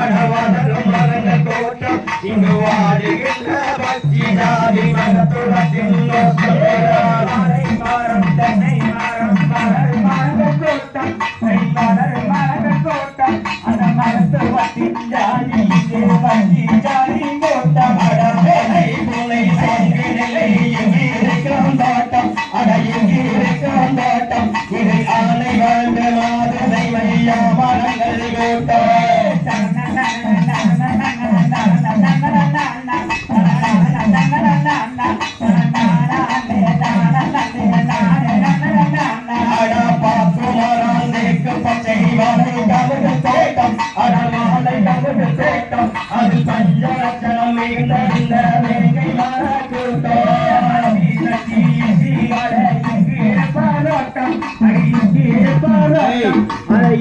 அடவானை இங்கு வாடுகின்ற பக்தி ஜாதி Amen.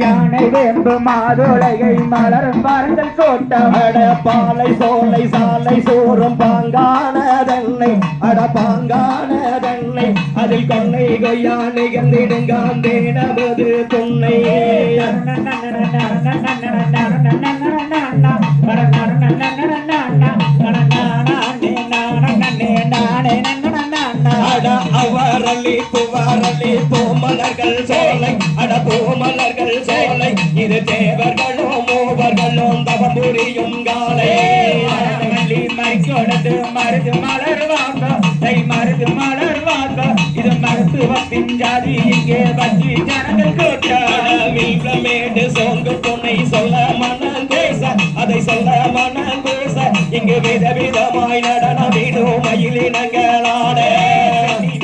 யானை வேம்பு மாதுளையை மலரும் பறந்தல் தோட்டம். அட பாலை சோலை சாலை சோறும் பாங்கானதென்னை அட பாங்கானதென்னை அதில் கொன்னை கொய்யா நிகழ்ந்திடுங்காந்தே துண்ணை. அவரளி புவரளி பூமலர்கள் சோலை பூமலர்கள் சோலை இது தேவர்களும் மூவர்களும் தவம் புரியும் காலை மரவள்ளி மறிக்கொடது மருது மலர் வாங்க மருது மலர் வாங்க இது மருத்துவத்தின் ஜாதி இங்கே பற்றி ஜனங்கள் கூட்டம் வீரமேடு சோங்கு துணை சொல்ல மனம் பேச அதை சொல்ல மனம் பேச இங்கு வித விதமாய் மயிலினங்களான மலை மயிலினங்களான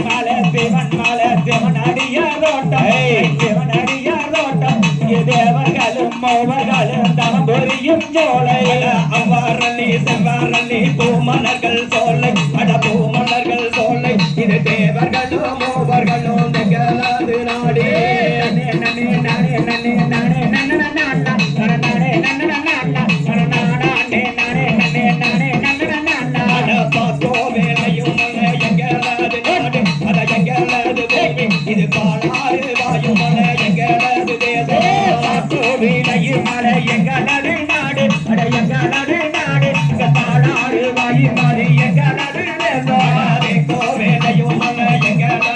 மலர் தேவன் மலர் தேவன் அடியாரோட்டம். இங்கே தேவர்களும் மோவர்களும் ஜோலை அவ்வாறல்லி செவ்வாறல்லி பூமலர்கள் சோலை அட பூமலர்கள் சோலை இது தேவர்களும் மூவர்களும் திகழாது நாடே அட பாக்கோ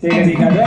Take a peek at